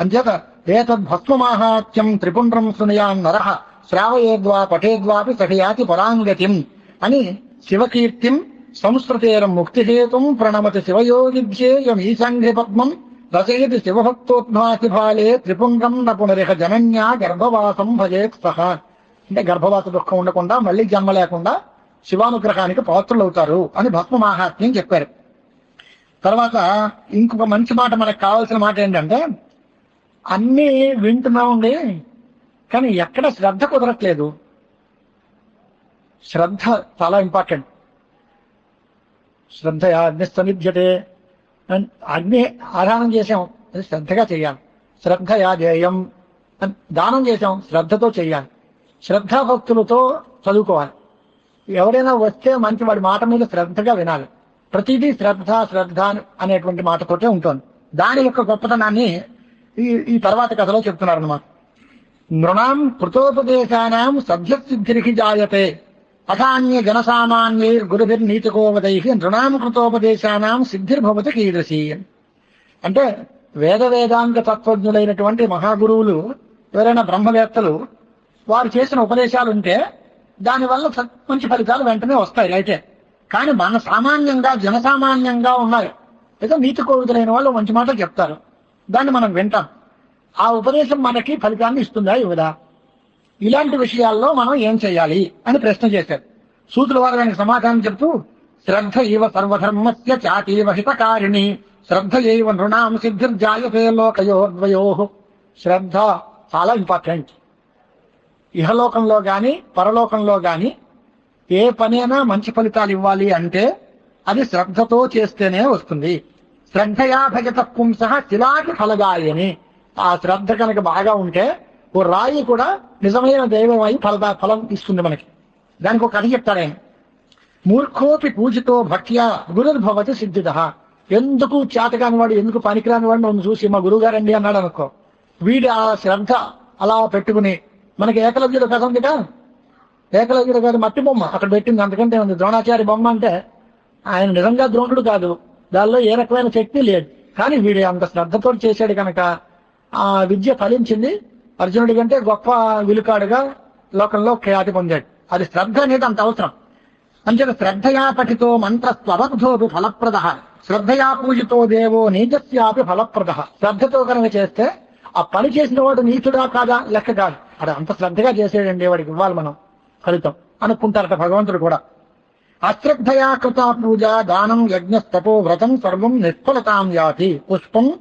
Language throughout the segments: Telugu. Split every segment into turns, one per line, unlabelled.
అంచేత ఏతద్ భస్మమాహాత్యం త్రిపుండ్రం శృణయాన్ నరః శ్రావయేద్వా పఠేద్వాపి సహయాతి పరాంగతిం అని శివకీర్తిం సంస్కృతేరం ముక్తిహేతుం ప్రణమతి శివయోగిధ్యేయం ఈశాంఘ్రి పద్మం రచయతి శివభక్తోద్భాసి ఫాలే త్రిపుండ్రం నపునరిహ జనన్యా గర్భవాసం భజేత్ సహ అంటే గర్భవాస దుఃఖం ఉండకుండా మళ్ళీ జన్మ లేకుండా శివానుగ్రహానికి పాత్రులవుతారు అని భస్మ మాహాత్మ్యం చెప్పారు. తర్వాత ఇంకొక మంచి మాట మనకు కావాల్సిన మాట ఏంటంటే అన్నీ వింటున్నామండి కానీ ఎక్కడ శ్రద్ధ కుదరట్లేదు. శ్రద్ధ చాలా ఇంపార్టెంట్. శ్రద్ధ అగ్ని సన్నిధ్యతే అగ్ని ఆధానం చేసాం అది శ్రద్ధగా చేయాలి. శ్రద్ధయా జేయం దానం చేసాం శ్రద్ధతో చేయాలి. శ్రద్ధాభక్తులతో చదువుకోవాలి. ఎవరైనా వస్తే మంచి వాడి మాట మీద శ్రద్ధగా వినాలి. ప్రతిదీ శ్రద్ధ శ్రద్ధ అనేటువంటి మాటతోటే ఉంటుంది. దాని యొక్క గొప్పతనాన్ని ఈ ఈ తర్వాత కథలో చెప్తున్నారు అనమాట కృతోపదేశానం సభ్య సభ్యసిద్ధిరికి జాయతే అసాన్య జనసామాన్యై గురుభిర్ నీతికోవదై నృణాం కృతోపదేశానాం సిద్ధిర్భవతి కీదృశి. అంటే వేద వేదాంగ తత్వజ్ఞులైనటువంటి మహాగురువులు ఎవరైనా బ్రహ్మవేత్తలు వారు చేసిన ఉపదేశాలు ఉంటే దానివల్ల మంచి ఫలితాలు వెంటనే వస్తాయి అయితే. కానీ మన సామాన్యంగా జనసామాన్యంగా ఉన్నారు. ఏదో నీతి కోవిదులైన వాళ్ళు మంచి మాటలు చెప్తారు. దాన్ని మనం వింటాం. ఆ ఉపదేశం మనకి ఫలితాన్ని ఇస్తుందా? ఇవ్వదా? ఇలాంటి విషయాల్లో మనం ఏం చేయాలి అని ప్రశ్న చేశారు. సూతుల వారు దానికి సమాధానం చెప్తూ శ్రద్ధ ఇవ సర్వధర్మస్య చాతీవ హితకారిణి శ్రద్ధ ఏవ నృణాం సిద్ధిర్జాయతే లోకయోద్వయో శ్రద్ధ చాలా ఇంపార్టెంట్ ఇహలోకంలో గాని పరలోకంలో గాని ఏ పనైనా మంచి ఫలితాలు ఇవ్వాలి అంటే అది శ్రద్ధతో చేస్తేనే వస్తుంది. శ్రద్ధయా భజత పుంస శిలాకి ఫలదాయని. ఆ శ్రద్ధ కనుక బాగా ఉంటే ఓ రాయి కూడా నిజమైన దైవం అయి ఫల ఫలం ఇస్తుంది మనకి. దానికి ఒక కథ చెప్తాడు ఆయన మూర్ఖోపి పూజితో భక్త్యా గురుర్భవతి సిద్ధిద. ఎందుకు చేతకాని వాడు ఎందుకు పనికిరాని వాడు నన్ను చూసి మా గురువు గారండి అన్నాడు అనుకో. వీడి ఆ శ్రద్ధ అలా పెట్టుకుని మనకి ఏకలవ్యుడు కథ ఉందిగా ఏకలవ్యుడు గారి మట్టి బొమ్మ అక్కడ పెట్టింది. అంతకంటే ఉంది ద్రోణాచారి బొమ్మ అంటే ఆయన నిజంగా ద్రోణుడు కాదు. దానిలో ఏ రకమైన శక్తి లేదు. కానీ వీడు అంత శ్రద్ధతో చేశాడు కనుక ఆ విద్య ఫలించింది. అర్జునుడి కంటే గొప్ప విలుకాడుగా లోకంలో ఖ్యాతి పొందాడు. అది శ్రద్ధ అనేది అంత అవసరం. అంచేత శ్రద్ధయా పఠితో మంత్రస్వబద్ధోపి ఫలప్రద. శ్రద్ధయా పూజితో దేవో నీచస్యాపి ఫలప్రద. శ్రద్ధతో కనుక చేస్తే ఆ పని చేసిన వాడు నీచుడా కాదా? లెక్క కాదు. అది అంత శ్రద్ధగా చేసేయండి వాడికి ఇవ్వాలి మనం ఫలితం. అనుకుంటారట భగవంతుడు కూడా. అశ్రద్ధయా కృత పూజ దానం యజ్ఞ తపో వ్రతం సర్వం నిష్ఫలతాం యాతి పుష్పం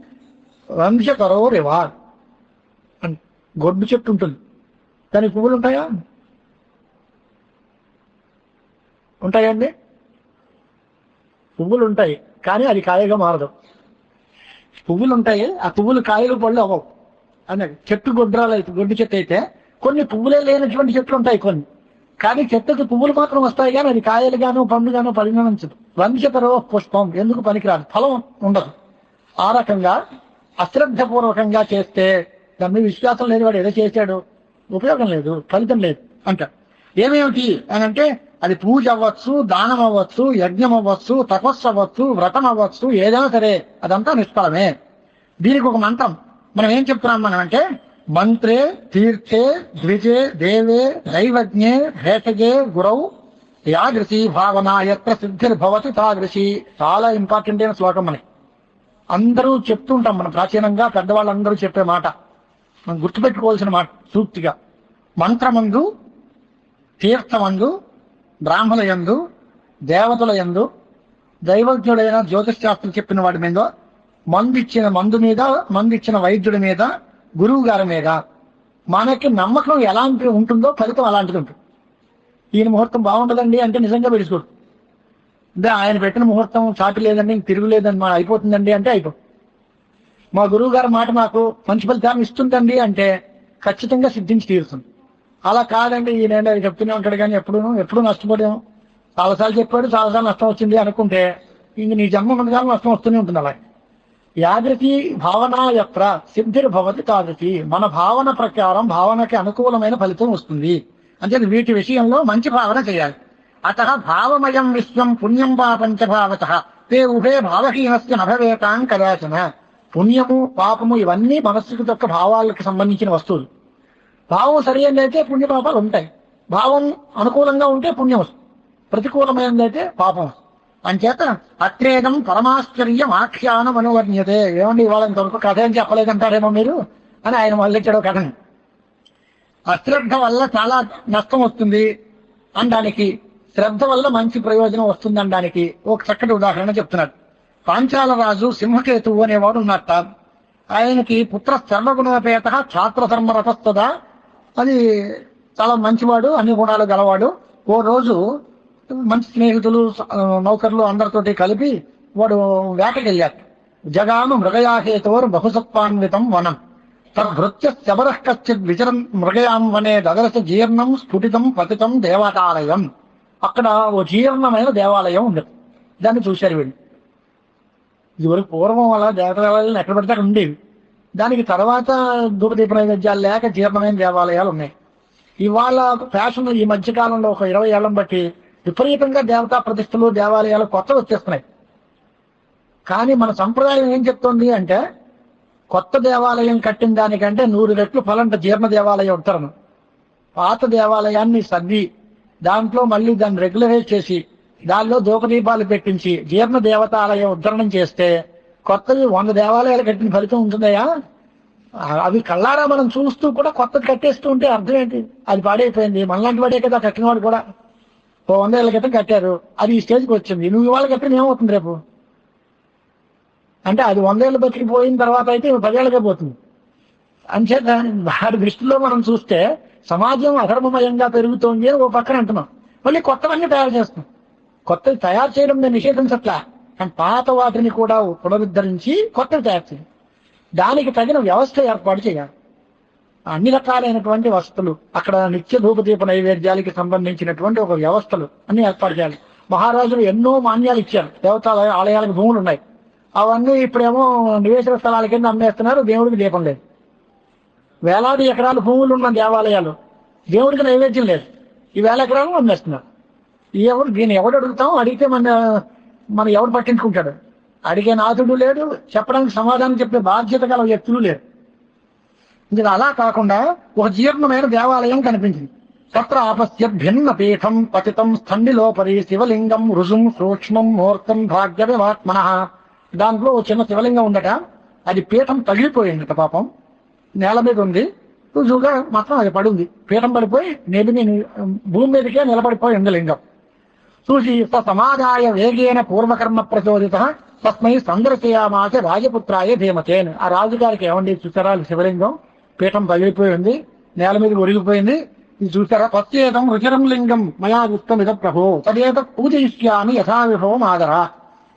వంశకరో రివా. అని గొడ్డు చెట్టు ఉంటుంది. దానికి పువ్వులు ఉంటాయా? ఉంటాయండి? పువ్వులు ఉంటాయి కానీ అది కాయగా మారదు. పువ్వులు ఉంటాయి ఆ పువ్వులు కాయలు పళ్ళు అవ్వవు. అన్నది చెట్టు గొడ్రాలు అయితే గొడ్డు చెట్టు అయితే కొన్ని పువ్వులే లేనటువంటి చెట్లు ఉంటాయి కొన్ని. కానీ చెట్టుకు పువ్వులు మాత్రం వస్తాయి కానీ అది కాయలు గాను పండు గాను పరిగణించదు పుష్పం ఎందుకు పనికిరాదు? ఫలం ఉండదు. ఆ రకంగా అశ్రద్ధపూర్వకంగా చేస్తే దాని మీద విశ్వాసం లేని వాడు ఏదో చేశాడు. ఉపయోగం లేదు ఫలితం లేదు అంట. ఏమేమిటి అని అంటే అది పూజ అవ్వచ్చు దానం అవ్వచ్చు యజ్ఞం అవ్వచ్చు తపస్సు అవ్వచ్చు వ్రతం అవ్వచ్చు ఏదైనా సరే అదంతా నిష్ఫలమే. దీనికి ఒక మంత్రం. మనం ఏం చెప్తున్నాం మనం అంటే మంత్రే తీర్థే ద్విజే దేవే దైవజ్ఞే భేషజే గురౌ యాదృశి భావన ఎత్ర సిద్ధిర్భవతి తాదృశి. చాలా ఇంపార్టెంట్ అయిన శ్లోకం అని అందరూ చెప్తుంటాం మనం ప్రాచీనంగా పెద్దవాళ్ళందరూ చెప్పే మాట. మనం గుర్తుపెట్టుకోవాల్సిన మాట సూక్తిగా. మంత్రమందు తీర్థమందు బ్రాహ్మణ యందు దేవతల యందు దైవజ్ఞుడైన జ్యోతిష్ శాస్త్రం చెప్పిన వాడి మీద మందు ఇచ్చిన మందు మీద మందు ఇచ్చిన వైద్యుడి మీద గురువు గారి మీద మనకి నమ్మకం ఎలాంటి ఉంటుందో ఫలితం అలాంటిది ఉంటుంది. ఈయన ముహూర్తం బాగుంటుందండి అంటే నిజంగా పెడుచుకోడు అంటే ఆయన పెట్టిన ముహూర్తం చాటు లేదండి ఇంక తిరుగులేదని మా అయిపోతుందండి అంటే అయిపోతుంది మా గురువు గారి మాట మాకు మంచి ఫలితాన్ని ఇస్తుందండి అంటే ఖచ్చితంగా సిద్ధించి తీరుతుంది. అలా కాదండి ఈయన చెప్తూనే ఉంటాడు కానీ ఎప్పుడు ఎప్పుడు నష్టపోయాము చాలాసార్లు చెప్పాడు చాలాసార్లు నష్టం వచ్చింది అనుకుంటే ఇంక నీ జన్మ ఉన్నదాలు నష్టం వస్తూనే ఉంటుంది అలాగే. యాదృతి భావన యత్ర సిద్ధిర్భవతి తాదృతి. మన భావన ప్రకారం భావనకి అనుకూలమైన ఫలితం వస్తుంది. అంటే వీటి విషయంలో మంచి భావన చేయాలి. అత భావమయం విశ్వం పుణ్యం వా పంచభావత తే ఉభే భావహీనస్య నభవేతాం కదాచన. పుణ్యము పాపము ఇవన్నీ మనస్సుకు తొక్క భావాలకు సంబంధించిన వస్తువులు. భావం సరి అయితే ఉంటాయి. భావం అనుకూలంగా ఉంటే పుణ్యం వస్తుంది. ప్రతికూలమైనదైతే పాపం వస్తుంది. అంచేత అత్రేదం పరమాశ్చర్యం ఆఖ్యానం అనువర్ణ్యతే ఏమండి ఇవాళ ఇంతవరకు కథ ఏం చెప్పలేదంటారేమో మీరు? అని ఆయన మొదలెచ్చాడు కథని. అశ్రద్ధ వల్ల చాలా నష్టం వస్తుంది అనడానికి శ్రద్ధ వల్ల మంచి ప్రయోజనం వస్తుంది అనడానికి ఒక చక్కటి ఉదాహరణ చెప్తున్నాడు. పాంచాల రాజు సింహకేతువు అనేవాడు ఉన్నట్ట ఆయనకి పుత్ర సర్వగుణోపేత ఛాత్ర ధర్మరతస్తదా అది చాలా మంచివాడు అన్ని గుణాలు గలవాడు. ఓ రోజు మంచి స్నేహితులు నౌకర్లు అందరితోటి కలిపి వాడు వేటకెళ్ళాడు. జగాను మృగయాహేతోర్ బహుసత్వాన్వితం వనం. తద్భృత్య శబర కచ్చిత్ విచరం మృగయాం వనే దదరస జీర్ణం స్ఫుటితం పతితం దేవతాలయం అక్కడ ఓ జీర్ణమైన దేవాలయం ఉంది. దాన్ని చూశారు వీళ్ళు. ఇదివరకు పూర్వం అలా దేవాలయాలు ఎక్కడ పడితే అక్కడ ఉండేవి. దానికి తర్వాత ధూపదీప నైవేద్యాలు లేక జీర్ణమైన దేవాలయాలు ఉన్నాయి. ఇవాళ ఫ్యాషన్ ఈ మధ్యకాలంలో ఒక ఇరవై ఏళ్ళం బట్టి విపరీతంగా దేవతా ప్రతిష్టలు దేవాలయాలు కొత్త వచ్చేస్తున్నాయి. కానీ మన సంప్రదాయం ఏం చెప్తోంది అంటే కొత్త దేవాలయం కట్టిన దానికంటే నూరు రెట్లు ఫలంట జీర్ణ దేవాలయం ఉంటారు పాత దేవాలయాన్ని సర్ది దాంట్లో మళ్ళీ దాన్ని రెగ్యులరైజ్ చేసి దానిలో దూకదీపాలు పెట్టించి జీర్ణ దేవతాలయం ఉద్ధరణం చేస్తే కొత్తవి వంద దేవాలయాలు కట్టిన ఫలితం ఉంటుందయా అవి కళ్ళారా మనం చూస్తూ కూడా కొత్తది కట్టేస్తూ ఉంటే అర్థం ఏంటి? అది పాడైపోయింది. మనలాంటి వాడే కదా కట్టినవాడు కూడా. ఓ వంద క్రితం కట్టారు. అది ఈ స్టేజ్కి వచ్చింది. నువ్వు ఇవాళ కట్టిన ఏమవుతుంది రేపు? అంటే అది వందేళ్ళు బతికిపోయిన తర్వాత అయితే పదేళ్ళకే పోతుంది. అంచేత వాడి దృష్టిలో మనం చూస్తే సమాజం అధర్మమయంగా పెరుగుతోంది అని ఓ పక్కన అంటున్నాం. మళ్ళీ కొత్తవన్నీ తయారు చేస్తున్నాం. కొత్తవి తయారు చేయడం నేను నిషేధించట్లా కానీ పాత వాటిని కూడా పునరుద్ధరించి కొత్తవి తయారు చేయాలి. దానికి తగిన వ్యవస్థ ఏర్పాటు చేయాలి. అన్ని రకాలైనటువంటి వసతులు అక్కడ నిత్య ధూపదీప నైవేద్యాలకి సంబంధించినటువంటి ఒక వ్యవస్థలు అన్ని ఏర్పాటు చేయాలి. మహారాజులు ఎన్నో మాన్యాలు ఇచ్చారు. దేవతాలయ ఆలయాలకు భూములు ఉన్నాయి. అవన్నీ ఇప్పుడేమో నివేశన స్థలాల కింద అమ్మేస్తున్నారు. దేవుడికి దీపం లేదు. వేలాది ఎకరాలు భూములు ఉన్న దేవాలయాలు దేవుడికి నైవేద్యం లేదు. ఈ వేల ఎకరాలు అమ్మేస్తున్నారు. ఈ ఎవరు దీన్ని ఎవడు అడుగుతాం? అడిగితే మన మన ఎవడు పట్టించుకుంటాడు? అడిగే నాథుడు లేడు. చెప్పడానికి సమాధానం చెప్పే బాధ్యత గల వ్యక్తులు లేరు. ఇది అలా కాకుండా ఒక జీర్ణమైన దేవాలయం కనిపించింది. తత్ర ఆపస్య భిన్న పీఠం పతితం స్థండిలోపరి శివలింగం రుజుం సూక్ష్మం మూర్తం భాగ్యవిమాత్మన దాంట్లో చిన్న శివలింగం ఉండట అది పీఠం తగిలిపోయిందట పాపం. నేల మీద ఉంది. రుజువుగా మాత్రం అది పడింది. పీఠం పడిపోయి నెలిమి భూమి మీదకే నిలబడిపోయి ఉంది లింగం. చూసి స సమాధాయ వేగేన పూర్వకర్మ ప్రచోదిత. తస్మై సందర్శయామాస రాజపుత్రాయ ధీమతేన్. ఆ రాజుగారికి ఏమండి చూసారా శివలింగం? పీఠం పగిలిపోయి ఉంది నేల మీద ఒరిగిపోయింది. ఇది చూసారా? ప్రత్యేకం రుచిరం లింగం మయా గుప్తం ఇద ప్రభు. తదేత పూజయిష్యామి యథావిభవం ఆదర.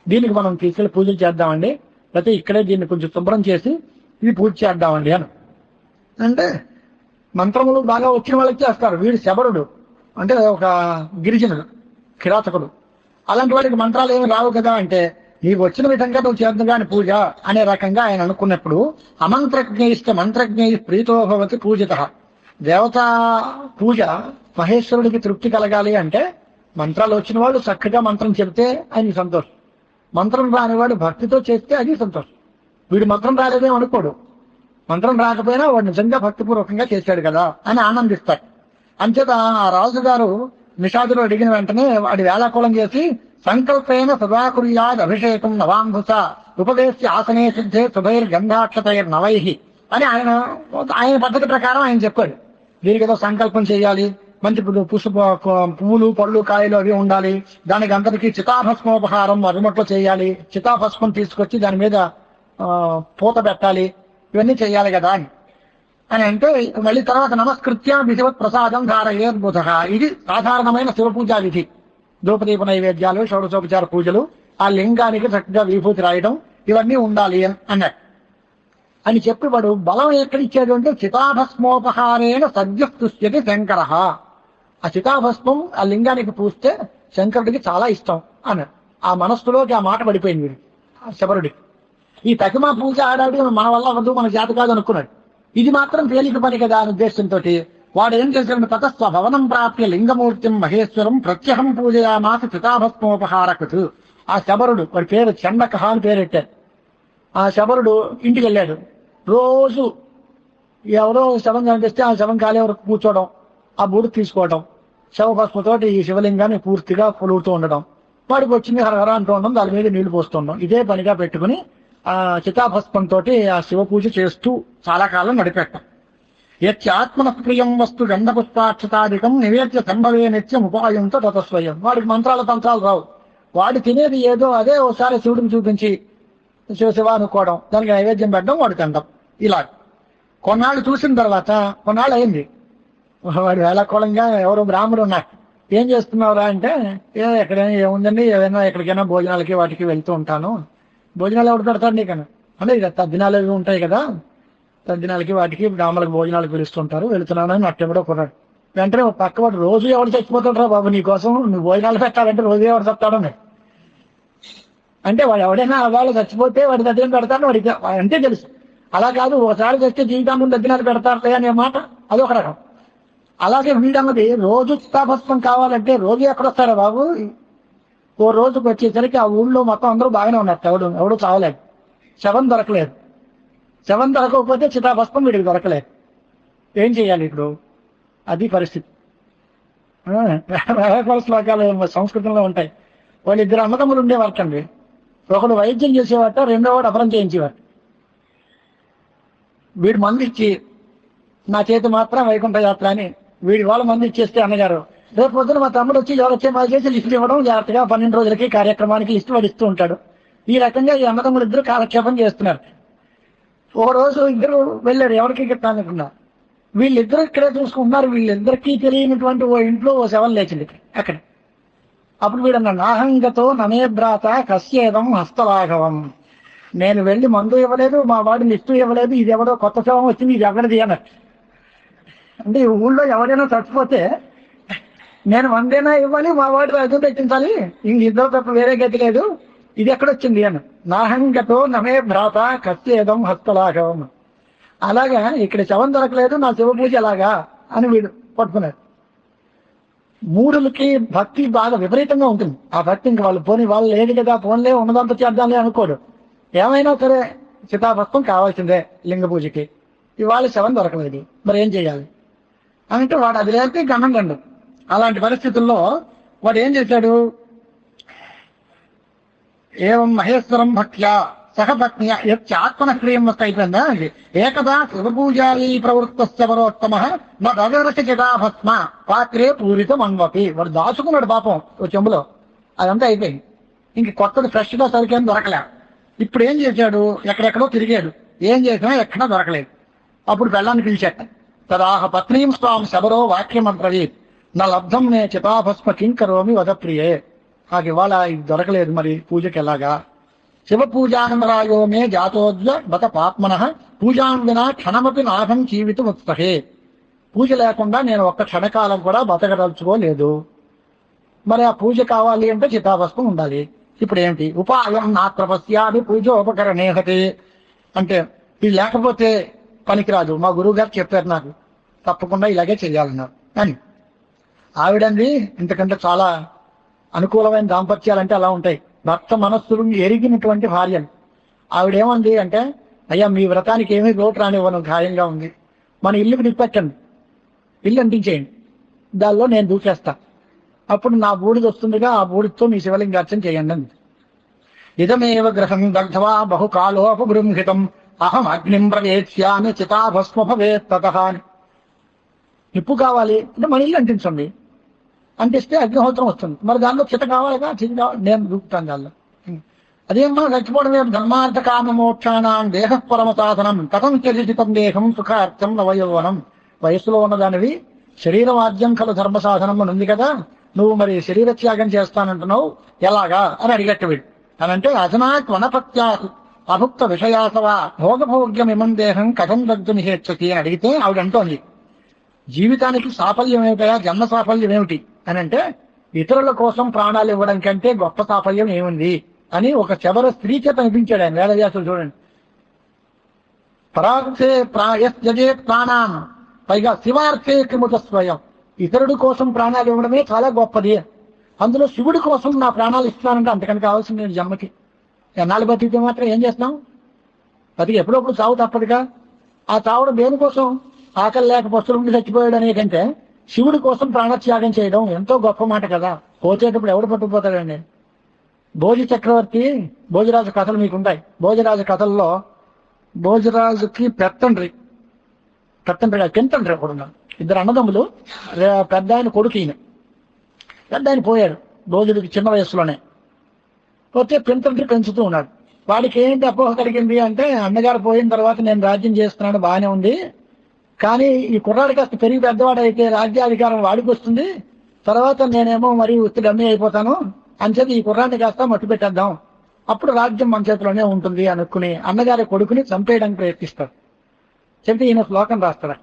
దీనికి మనం తీసుకెళ్ళి పూజలు చేద్దామండి. లేకపోతే ఇక్కడే దీన్ని కొంచెం శుభ్రం చేసి ఇది పూజ చేద్దామండి అని. అంటే మంత్రములు బాగా వచ్చిన వాళ్ళకి చేస్తారు. వీడు శబరుడు అంటే ఒక గిరిజనుడు కిరాతకుడు. అలాంటి వాడికి మంత్రాలు ఏమి రావు కదా అంటే నీకు వచ్చిన విధంగా నువ్వు చేద్దాం పూజ అనే రకంగా ఆయన అనుకున్నప్పుడు అమంత్రజ్ఞయిష్ట మంత్రజ్ఞ ప్రీతోభవతి పూజిత. దేవతా పూజ మహేశ్వరుడికి తృప్తి కలగాలి అంటే మంత్రాలు వచ్చిన వాళ్ళు చక్కగా మంత్రం చెబితే ఆయన సంతోషం. మంత్రం రానివాడు భక్తితో చేస్తే అది సంతోషం. వీడు మంత్రం రాలేదేం అనుకోడు. మంత్రం రాకపోయినా వాడు నిజంగా భక్తిపూర్వకంగా చేశాడు కదా అని ఆనందిస్తాడు. అంచేత ఆ రాజుగారు నిషాదులు అడిగిన వెంటనే వాడి వేళాకులం చేసి సంకల్పేన సదాకుర్యాద్ అభిషేకం నవాంభుస ఉపదేశ్య ఆసనే సిద్ధే సుభైర్ గంధాక్షతైర్ నవై అని ఆయన ఆయన పద్ధతి ప్రకారం ఆయన చెప్పాడు. దీనికి ఏదో సంకల్పం చేయాలి మంచి పు- పుష్ప పువ్వులు పళ్ళు కాయలు అవి ఉండాలి దానికి అందరికీ చితాభస్మోపహారం అరుమట్లో చేయాలి చితాభస్మం తీసుకొచ్చి దాని మీద పూత పెట్టాలి ఇవన్నీ చేయాలి కదా అని. అని అంటే మళ్ళీ తర్వాత నమస్కృత్య విధివత్ ప్రసాదం ధారయేద్భుత ఇది సాధారణమైన శివ పూజా విధి. ధూపదీప నైవేద్యాలు షోడశోపచార పూజలు ఆ లింగానికి చక్కగా విభూతి రాయడం ఇవన్నీ ఉండాలి అని అన్నాడు. అని చెప్పి వాడు బలం ఎక్కడిచ్చాడు అంటే చితాభస్మోపహారేణ సద్యస్తుష్యతి శంకర. ఆ చితాభస్మం ఆ లింగానికి పూస్తే శంకరుడికి చాలా ఇష్టం అన్నాడు. ఆ మనస్సులోకి ఆ మాట పడిపోయింది ఆ శబరుడికి ఈ తకిమా పూజ ఆడాడు మన వల్ల అవ్వదు మన జాత కాదు అనుకున్నాడు. ఇది మాత్రం తేలిక పని కదా అనే ఉద్దేశంతో వాడు ఏం చేశాడు తతస్వ భవనం ప్రాప్య లింగమూర్తిం మహేశ్వరం ప్రత్యహం పూజయామాస చితాభస్మోపహారకతు. ఆ శబరుడు వాడి పేరు చండకహ అని పేరెట్టారు. ఆ శబరుడు ఇంటికి వెళ్ళాడు. రోజు ఎవరో శవం కనిపిస్తే ఆ శవం కాలే వరకు కూర్చోవడం ఆ బూడి తీసుకోవడం శవభస్మతోటి ఈ శివలింగాన్ని పూర్తిగా పొలుగుతూ ఉండడం. వాడికి వచ్చింది హరహర అంటూ ఉండడం దాని మీద నీళ్ళు పోస్తుండడం ఇదే పనిగా పెట్టుకుని ఆ చితాభస్మంతో ఆ శివ పూజ చేస్తూ చాలా కాలం నడిపెట్టాం యత్యాత్మన ప్రియం వస్తు గంధపుష్పాక్షతాధికం నివేద్య సంభవే నిత్యం ఉపాయంతో తతస్వయం. వాడికి మంత్రాల తంత్రాలు రావు. వాడు తినేది ఏదో అదే ఒకసారి శివుడికి చూపించి శివశివ అనుకోవడం దానికి నైవేద్యం పెట్టడం వాడు తినడం ఇలా. కొన్నాళ్ళు చూసిన తర్వాత కొన్నాళ్ళు అయింది. వాడు వేళకోళంగా ఎవరు బ్రాహ్మడు ఉన్నా ఏం చేస్తున్నావురా? అంటే ఏ ఎక్కడైనా ఏముందండి? ఏదైనా ఎక్కడికైనా భోజనాలకి వాటికి వెళ్తూ ఉంటాను. భోజనాలు ఎవరు పెడతాడు నీకన్నా? అంటే ఇక తద్దినాలు అవి ఉంటాయి కదా. తద్దినాలకి వాటికి బ్రాహ్మణులకు భోజనాలకు పిలుస్తుంటారు. వెళుతున్నాను అని అట్టెవడో కొన్నాడు. వెంటనే పక్కవాడు పక్క వాడు రోజు ఎవడు చచ్చిపోతుంటారా బాబు నీ కోసం నువ్వు భోజనాలు పెట్టాలంటే రోజు ఎవడు చెప్తాడని అంటే వాడు ఎవడైనా వాళ్ళు చచ్చిపోతే వాడి దగ్గర పెడతాను వాడికి అంటే తెలుసు. అలా కాదు ఒకసారి చస్తే జీవితాంతం దగ్గర పెడతారులే అనే మాట అదొక రకం. అలాగే వీడన్నది రోజు చిత్తాభస్మం కావాలంటే రోజు ఎక్కడొస్తారా బాబు? ఓ రోజుకి వచ్చేసరికి ఆ ఊళ్ళో మొత్తం అందరూ బాగానే ఉన్నారు. ఎవడు ఎవడు చావలేదు. శవం దొరకలేదు. శవం దొరకకపోతే చితాభస్మం వీడికి దొరకలేదు ఏం చేయాలి ఇప్పుడు? అది పరిస్థితి. ఆ, శ్లోకాలు సంస్కృతంలో ఉంటాయి. వాళ్ళు ఇద్దరు అన్నదమ్ములు ఉండేవారటండి ఒకడు వైద్యం చేసేవాట రెండో వాడు అపరం చేయించేవాడు వీడు మంది ఇచ్చి నా చేతి మాత్రం వైకుంఠ యాత్ర అని వీడి వాళ్ళ మంది ఇచ్చేస్తే అన్నగారు రేపు పొద్దున మా తమ్ముడు వచ్చి ఎవరు వచ్చే మాకు చేసి లిస్ట్ ఇవ్వడం జాగ్రత్తగా పన్నెండు రోజులకి కార్యక్రమానికి లిస్ట్ వాడిస్తూ ఇస్తూ ఉంటాడు. ఈ రకంగా ఈ అమ్మకములు ఇద్దరు కాలక్షేపం చేస్తున్నారు. ఓ రోజు ఇద్దరు వెళ్ళారు ఎవరికి గిట్టాలనుకున్నా వీళ్ళిద్దరు ఇక్కడే చూసుకుంటున్నారు వీళ్ళిద్దరికీ తెలియనటువంటి ఓ ఇంట్లో ఓ సెవెన్ లేచింది అక్కడ. అప్పుడు వీడన్న నాహంగతో ననే భ్రాత కస్యేదం హస్తలాఘవం. నేను వెళ్ళి మందు ఇవ్వలేదు మా వాడి లిస్టు ఇవ్వలేదు ఇది ఎవడో కొత్త శవం వచ్చింది ఇది ఎవరిది అన్నట్టు అంటే ఈ ఊళ్ళో ఎవరైనా చచ్చిపోతే నేను వందేనా ఇవ్వాలి మా వాడి రాజు పెట్టించాలి ఇంక ఇద్దరు తప్ప వేరే గతి లేదు. ఇది ఎక్కడొచ్చింది అని. నాహంగతో నమే భ్రాత కత్యేదం హస్తలాఘవం. అలాగా ఇక్కడ శవం దొరకలేదు నా శివ పూజ ఎలాగా అని వీడు పట్టుకున్నాడు. మూడులకి భక్తి బాగా విపరీతంగా ఉంటుంది. ఆ భక్తి ఇంకా వాళ్ళు పోని వాళ్ళు లేదు కదా పోన్లే ఉన్నదంతా చేద్దాంలే అనుకోడు. ఏమైనా సరే చితాభస్మం కావాల్సిందే లింగ పూజకి. ఇవాళ శవం దొరకలేదు మరి ఏం చేయాలి? అంటే వాడు అది లేకపోతే గమనం గండు. అలాంటి పరిస్థితుల్లో వాడు ఏం చేశాడు? ఏం మహేశ్వరం భక్త్యా సహపత్న్య యత్యాత్మన క్రియం వస్తే అయిపోయిందా అది ఏకదా శివపూజారీ ప్రవృత్తస్య పరోత్తమ మదరస చిదాభస్మ పాత్రే పూరితం అన్వపి వాడు దాచుకున్నాడు పాపం ఓ చెంబులో. అదంతా అయిపోయింది. ఇంక కొత్తది ఫ్రెష్గా సరికేం దొరకలే. ఇప్పుడు ఏం చేశాడు? ఎక్కడెక్కడో తిరిగాడు. ఏం చేసినా ఎక్కడా దొరకలేదు. అప్పుడు పెళ్ళాన్ని పిలిచాట తదాహ పత్నీం స్వాం శబరో వాక్యమంత్రవీత్ నా లబ్ధం నే చితాభస్మ కింకరోమి వదప్రియే నాకు ఇవాళ ఇది దొరకలేదు మరి పూజకి ఎలాగా? శివ పూజానందరాయో మే జాతోద్య బత పాత్మన పూజాం వినా క్షణమపి నాభం జీవితం ఉత్సహే పూజ లేకుండా నేను ఒక్క క్షణకాలం కూడా బతకదలుచుకోలేదు. మరి ఆ పూజ కావాలి అంటే చితాభస్మం ఉండాలి. ఇప్పుడు ఏంటి ఉపాయం నా తపస్యాది పూజోపకరణేహతే అంటే ఇది లేకపోతే పనికిరాదు. మా గురువు గారు చెప్పారు నాకు. తప్పకుండా ఇలాగే చేయాలన్నారు. అని ఆవిడంది ఇంతకంటే చాలా అనుకూలమైన దాంపత్యాలంటే అలా ఉంటాయి. భర్త మనస్సులు ఎరిగినటువంటి భార్యలు. ఆవిడేమంది అంటే అయ్యా మీ వ్రతానికి ఏమీ లోటు రానివ్వను ఖాయంగా ఉంది. మన ఇల్లుకి నిప్పెట్టండి. ఇల్లు అంటించేయండి. దానిలో నేను దూకేస్తా. అప్పుడు నా బూడిద వస్తుందిగా ఆ బూడితో మీ శివలింగార్చన చేయండి అంది. ఇదమేవ గ్రహం దగ్ధవా బహుకాలోపగృంహితం అహం అగ్నిం ప్రవేశ్యామి చితాభస్మ భవేత్తత తత నిప్పు కావాలి. అంటే మన ఇల్లు అంటించండి. అంటిస్తే అగ్నిహోత్రం వస్తుంది. మరి దానిలో చిత కావాలిగా చిత కావాలి. నేను దూకుతాను దానిలో. అదేమో చచ్చిపోవడమే ధర్మార్థ కామ మోక్షాణం దేహ పరమ సాధనం కథం చరిచితం దేహం సుఖార్థం నవయౌవనం. వయస్సులో ఉన్నదానివి శరీరవాద్యం కల ధర్మ సాధనం అని ఉంది కదా? నువ్వు మరి శరీర త్యాగం చేస్తానంటున్నావు? ఎలాగా? అని అడిగట్టు వీడు. అని అంటే అధనాత్ వనపత్యా అభుక్త విషయాసవ. భోగభోగ్యం ఇమం దేహం కథం దగ్ధు నిహేచ్చతి అని అడిగితే ఆవిడ అంటోంది జీవితానికి సాఫల్యం ఏమిటయా? జన్మ సాఫల్యం ఏమిటి? అని అంటే ఇతరుల కోసం ప్రాణాలు ఇవ్వడం కంటే గొప్ప సాఫల్యం ఏముంది? అని ఒక చివర స్త్రీ చేత అనిపించాడు ఆయన వేదవ్యాసులు చూడండి. పరార్థే ప్రాయజే ప్రాణాన్ పైగా శివార్థే క్రిముత స్వయం. ఇతరుడు కోసం ప్రాణాలు ఇవ్వడమే చాలా గొప్పది. అందులో శివుడి కోసం నా ప్రాణాలు ఇస్తున్నానంటే అంతకంటే కావాల్సింది నేను జన్మకి. ఎన్నాళ్ళు బతికితే మాత్రం ఏం చేస్తున్నాం బతికి ఎప్పుడప్పుడు చావు తప్పదుగా. ఆ చావుడు దేనికోసం? ఆకలి లేక పస్తులు ఉండి చచ్చిపోయాడు అనే కంటే శివుడి కోసం ప్రాణత్యాగం చేయడం ఎంతో గొప్ప మాట కదా. పోచేటప్పుడు ఎవడు పట్టుకుపోతాడండి? భోజి చక్రవర్తి భోజరాజు కథలు మీకు ఉంటాయి భోజరాజు కథల్లో భోజరాజుకి పెత్తండ్రి పెత్తండ్రి కాదు, కింతండ్రి ఒకడు ఇద్దరు అన్నదమ్ములు రే- పెద్ద ఆయన కొడుకు ఈయన. పెద్ద ఆయన పోయాడు భోజుడికి చిన్న వయసులోనే పోతే పెంతండ్రి పెంచుతూ ఉన్నాడు. వాడికి ఏంటి అపోహ కలిగింది అంటే అన్నగారు పోయిన తర్వాత నేను రాజ్యం చేస్తున్నాను బాగానే ఉంది. కానీ ఈ కుర్రాడు కాస్త పెరిగి పెద్దవాడు అయితే రాజ్యాధికారం వాడికొస్తుంది. తర్వాత నేనేమో మరి ఉత్తి డమ్మి అయిపోతాను. అంచేది ఈ కుర్రాన్ని కాస్త మట్టు పెట్టేద్దాం. అప్పుడు రాజ్యం మన చేతిలోనే ఉంటుంది అనుకుని అన్నగారి కొడుకుని చంపేయడానికి ప్రయత్నిస్తాడు. చెప్తే ఈయన శ్లోకం రాస్తాడు.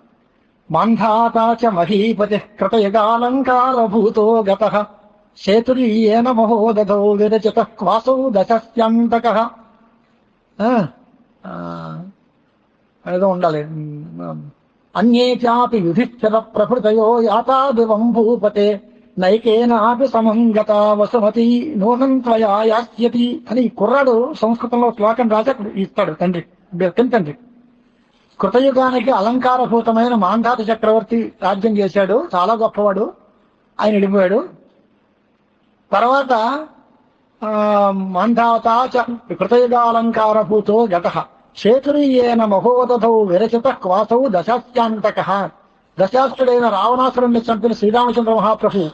మంధాతాచ మహీపతి కృతయుగాలంకార భూతో గత సేతురీయేన మహోదధౌ విరచిత క్వాసౌ దశస్యంతక. ఏదో ఉండాలి. అన్యే చాపి యుధిష్ఠిర ప్రభృతయో యాతాదివం భూపతే నైకేనాపి సమంగత వసుమతి నూనం త్వయా యాస్యతి అని కుర్రాడు సంస్కృతంలో శ్లోకం రాసి అక్కడ ఇస్తాడు తండ్రి తండ్రి? కృతయుగానికి అలంకారభూతమైన మాంధాత చక్రవర్తి రాజ్యం చేశాడు చాలా గొప్పవాడు ఆయన వెళ్ళిపోయాడు తర్వాత మాంధాత చ కృతయుగాలంకారభూతో గత శేతురీయేన మహోదధౌ విరచిత క్వాసౌ దశాస్యాంతక దశాస్తుడైన రావణాసురుణ్ణి చంపిన శ్రీరామచంద్ర మహాప్రభు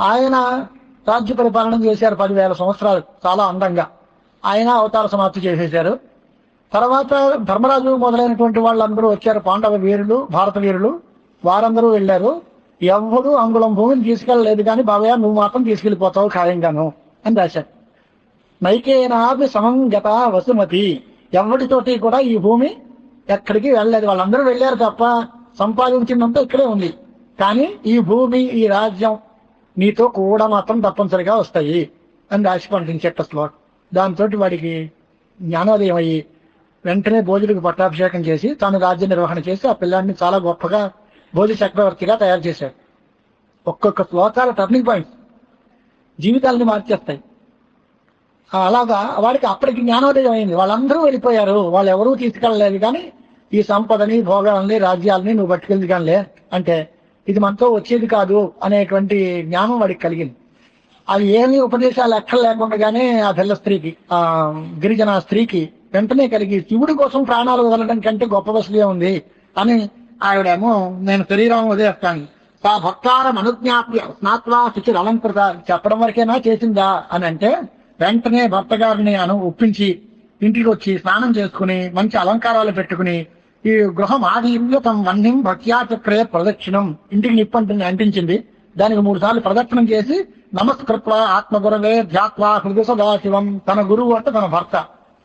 ఆయన రాజ్య పరిపాలన చేశారు పదివేల సంవత్సరాలు చాలా అందంగా. ఆయన అవతార సమాప్తి చేసేశారు. తర్వాత ధర్మరాజు మొదలైనటువంటి వాళ్ళందరూ వచ్చారు పాండవ వీరులు భారత వీరులు వారందరూ వెళ్ళారు. ఎవ్వడు అంగుళం భూమిని తీసుకెళ్ళలేదు కానీ బాబయ్య నువ్వు మాత్రం తీసుకెళ్ళిపోతావు ఖాయంగాను అని రాశారు. నైకేనాభి సమంగత వసుమతి ఎవరితోటి కూడా ఈ భూమి ఎక్కడికి వెళ్ళలేదు. వాళ్ళందరూ వెళ్ళారు తప్ప సంపాదించిందంతా ఇక్కడే ఉంది. కానీ ఈ భూమి ఈ రాజ్యం నీతో కూడా మాత్రం తప్పనిసరిగా వస్తాయి అని రాసి పంపించేట శ్లోకం. దాంతో వాడికి జ్ఞానోదయం అయ్యి వెంటనే భోజుడికి పట్టాభిషేకం చేసి తాను రాజ్య నిర్వహణ చేసి ఆ పిల్లాడిని చాలా గొప్పగా భోజు చక్రవర్తిగా తయారు చేశాడు. ఒక్కొక్క శ్లోకాల టర్నింగ్ పాయింట్ జీవితాలను మార్చేస్తాయి. అలాగా వాడికి అప్పటికి జ్ఞానోదయం అయింది. వాళ్ళందరూ వెళ్ళిపోయారు. వాళ్ళు ఎవరూ తీసుకెళ్ళలేదు కానీ ఈ సంపదని భోగాలని రాజ్యాలని నువ్వు పట్టుకెళ్ళి కానిలే అంటే ఇది మనతో వచ్చేది కాదు అనేటువంటి జ్ఞానం వాడికి కలిగింది. అవి ఏమి ఉపదేశాలు ఎక్కడ లేకుండానే ఆ పిల్ల స్త్రీకి ఆ గిరిజన స్త్రీకి వెంటనే కలిగి శివుడి కోసం ప్రాణాలు వదలడం కంటే గొప్ప వసలే ఉంది అని ఆవిడేమో నేను శరీరం వదిలేస్తాను. తా భక్తారం అనుజ్ఞాప్య స్నాత్వా శుచిర్ అలంకృత చెప్పడం వరకేనా చేసిందా అని అంటే వెంటనే భర్త గారిని అను ఒప్పించి ఇంటికి వచ్చి స్నానం చేసుకుని మంచి అలంకారాలు పెట్టుకుని ఈ గృహం ఆదీర్య తమ వన్యం భక్త్యాచక్రయ ప్రదక్షిణం. ఇంటికి నిప్పంటుంది అంటించింది. దానికి మూడు సార్లు ప్రదక్షిణం చేసి నమస్కృత్వ ఆత్మగురవే ధ్యాత్వా హృదయ సదాశివం. తన గురువు అంటే తన భర్త.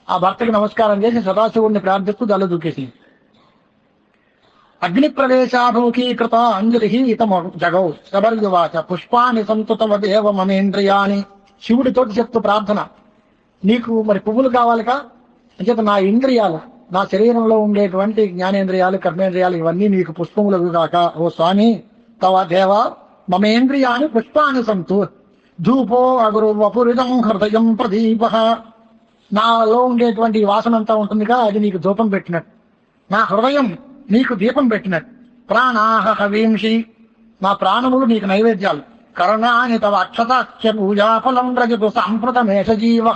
ఆ భర్తకి నమస్కారం చేసి సదాశివుడిని ప్రార్థిస్తూ దళ్ళు దూకేసి అగ్ని ప్రవేశాభూకీకృత అంజలి ఇతమ జగౌ శబర్యువాచ పుష్పాన్ని సంతుతమదేవ మమేంద్రియాని శివుడితోటి చెప్తూ ప్రార్థన. నీకు మరి పువ్వులు కావాలిగా? అంచేత నా ఇంద్రియాలు నా శరీరంలో ఉండేటువంటి జ్ఞానేంద్రియాలు కర్మేంద్రియాలు ఇవన్నీ నీకు పుష్పములకు కాక ఓ స్వామి తవ దేవ మమేంద్రియాని పుష్పాన్ని సంతు ధూపో అగురు వపురిదం హృదయం ప్రదీప. నాలో ఉండేటువంటి వాసన అంతా ఉంటుందిగా అది నీకు ధూపం పెట్టినట్టు. నా హృదయం నీకు దీపం పెట్టినట్టు. ప్రాణాహ హవీంషి. నా ప్రాణములు నీకు నైవేద్యాలు. కరుణాని తవ అక్షతాఖ్య పూజాఫలం రజతు సాంప్రతమేష జీవ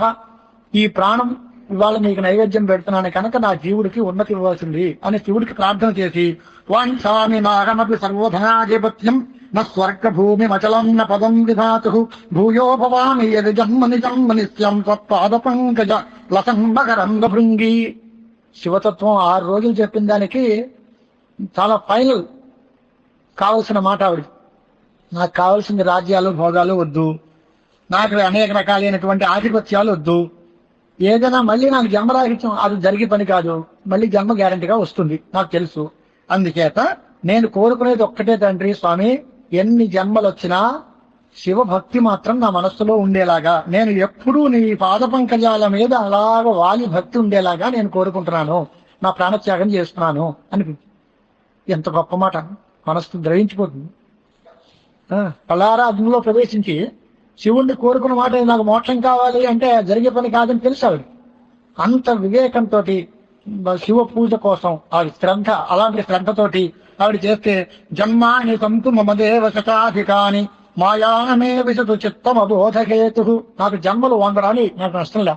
ఈ ప్రాణం ఇవాళ నీకు నైవేద్యం పెడుతున్నాను కనుక నా జీవుడికి ఉన్నతి ఇవ్వాల్సింది అని శివుడికి ప్రార్థన చేసి వాంఛామి నాగమపి సర్వధనాధిపత్యం న స్వర్గ భూమి మచలం న పదం విధాతు. భూయో భవామి యది జన్మని జన్మని స్యం త్వత్పాద పంకజ లసంబకరంగ భృంగి శివతత్వం ఆరు రోజులు చెప్పిన దానికి చాలా ఫైనల్ కావలసిన మాట ఆవిడ నాకు కావాల్సింది రాజ్యాలు భోగాలు వద్దు. నాకు అనేక రకాలైనటువంటి ఆధిపత్యాలు వద్దు. ఏదైనా మళ్ళీ నాకు జన్మరాహిత్యం అది జరిగే పని కాదు. మళ్ళీ జన్మ గ్యారంటీగా వస్తుంది. నాకు తెలుసు. అందుచేత నేను కోరుకునేది ఒక్కటే తండ్రి స్వామి ఎన్ని జన్మలు వచ్చినా శివభక్తి మాత్రం నా మనస్సులో ఉండేలాగా నేను ఎప్పుడూ నీ పాద పంకజాల మీద అలాగ వాలి భక్తి ఉండేలాగా నేను కోరుకుంటున్నాను. నా ప్రాణత్యాగం చేస్తున్నాను. అని ఎంత గొప్ప మాట. మనస్సు ద్రవించిపోతుంది. కళారాధనలో ప్రవేశించి శివుణ్ణి కోరుకున్న మాట నాకు మోక్షం కావాలి అంటే జరిగే పని కాదని తెలుసు ఆవిడ. అంత వివేకంతో శివ పూజ కోసం ఆవిడ శ్రద్ధ అలాంటి శ్రద్ధతోటి ఆవిడ చేస్తే జన్మాని సంతు మమదేవ శతాధికాని మాయానమే విశతు చిత్తం అబోధకేతు నాకు జన్మలు వందరాని నాకు నష్టంలే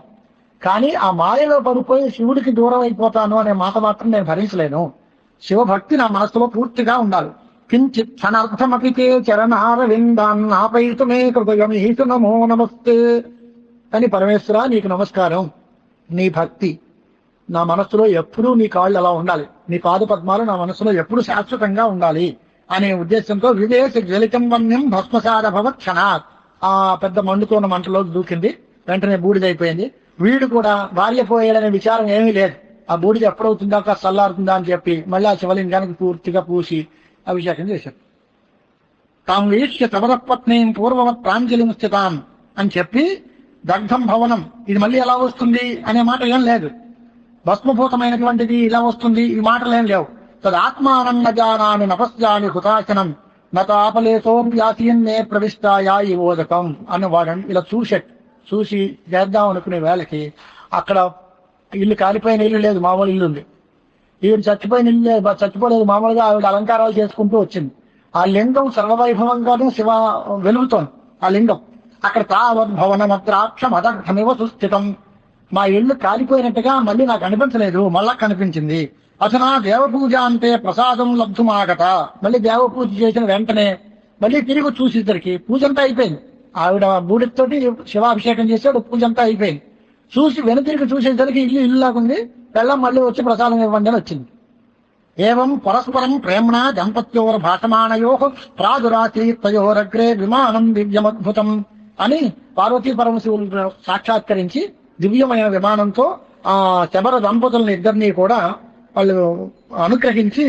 కానీ ఆ మాయలో పడిపోయి శివుడికి దూరం అయిపోతాను అనే మాట మాత్రం నేను భరించలేను. శివభక్తి నా మనసులో పూర్తిగా ఉండాలి. కించిత్ క్షణార్థమపి తే చరణార విందాన్నాపైతుమే నమో నమస్తే అని పరమేశ్వర నీకు నమస్కారం. నీ భక్తి. నా మనస్సులో ఎప్పుడూ నీ కాళ్ళు అలా ఉండాలి. నీ పాద పద్మాలు నా మనసులో ఎప్పుడు శాశ్వతంగా ఉండాలి అనే ఉద్దేశంతో విదేశ జలితం వన్యం భస్మసార భవ క్షణాత్ ఆ పెద్ద మండుతోన్న మంటలో దూకింది. వెంటనే బూడిదైపోయింది వీడు కూడా భార్య పోయాడనే విచారం ఏమీ లేదు. ఆ బూడిద ఎప్పుడవుతుందా కాస్త చల్లారుతుందా అని చెప్పి మళ్ళీ ఆ శివలింగానికి పూర్తిగా పూసి అభిషేకం చేశారు. తాము వీక్ష్య తమరపత్ని పూర్వవత్ ప్రాంజలిం స్థితాం అని చెప్పి దగ్ధం భవనం ఇది మళ్ళీ ఎలా వస్తుంది అనే మాట ఏం లేదు. భస్మభూతమైనటువంటిది ఇలా వస్తుంది ఈ మాటలేం లేవు. తదాత్మానందజానాను నపస్జాని హుతాశనం నతాపలేసోప్యాసీన్నే ప్రవిష్టాయా ఈ ఓదకం అని వాడని ఇలా చూసెట్ చూసి చేద్దాం అనుకునే వేళకి అక్కడ ఇల్లు కాలిపోయిన ఇల్లు లేదు మామూలు ఇల్లు ఉంది. ఈవిడ చచ్చిపోయిన చచ్చిపోలేదు. మామూలుగా ఆవిడ అలంకారాలు చేసుకుంటూ వచ్చింది. ఆ లింగం సర్వవైభవంగానే శివ వెలుగుతోంది. ఆ లింగం. అక్కడ తావత్ భవనమద్రాక్ష మదగ్ధమివ సుస్థితం. మా ఇల్లు కాలిపోయినట్టుగా మళ్ళీ నాకు అనిపించలేదు. మళ్ళా కనిపించింది. అసలు నా దేవపూజ అంటే ప్రసాదం లబ్ధుమాగత. మళ్ళీ దేవపూజ చేసిన వెంటనే మళ్ళీ తిరిగి చూసేసరికి పూజ అంతా అయిపోయింది. ఆవిడ బూడితోటి శివాభిషేకం చేశాడు పూజ అంతా అయిపోయింది. చూసి వెనుతిరిగి చూసేసరికి ఇల్లు ఇల్లు లాగుంది. వెళ్ళం మళ్ళీ వచ్చి ప్రసాదం ఇవ్వండి అని వచ్చింది. ఏం పరస్పరం ప్రేమణ దంపత్యోర భాషమాణయో ప్రాదురాత్రి తయోరగ్రే విమానం దివ్యమద్భుతం అని పార్వతీ పరమశివులు సాక్షాత్కరించి దివ్యమైన విమానంతో ఆ శబర దంపతులను ఇద్దరినీ కూడా వాళ్ళు అనుగ్రహించి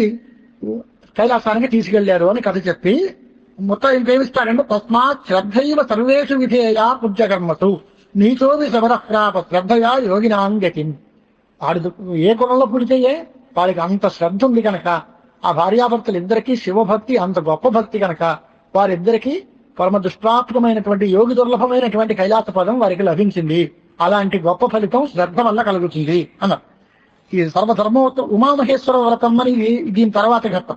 కైలాసానికి తీసుకెళ్ళారు అని కథ చెప్పి మొత్తం ఇంకేమిస్తారంటే తస్మాత్ శ్రద్ధైవ సర్వేషు విధేయా పుణ్యకర్మసు నీతోని శబర శ్రద్ధయా యోగినాంగతిన్ వాడి దు- ఏ గుణంలో పుడితేయే వాడికి అంత శ్రద్ధ ఉంది కనుక ఆ భార్యాభర్తలు ఇద్దరికీ శివభక్తి అంత గొప్ప భక్తి కనుక వారిద్దరికీ పరమ దుష్ప్రాప్తమైనటువంటి యోగి దుర్లభమైనటువంటి కైలాస పదం వారికి లభించింది. అలాంటి గొప్ప ఫలితం శ్రద్ధ వల్ల కలుగుతుంది అన్నారు. ఈ సర్వధర్మోత్త ఉమామహేశ్వర వ్రతం అని దీని తర్వాత ఘట్టం.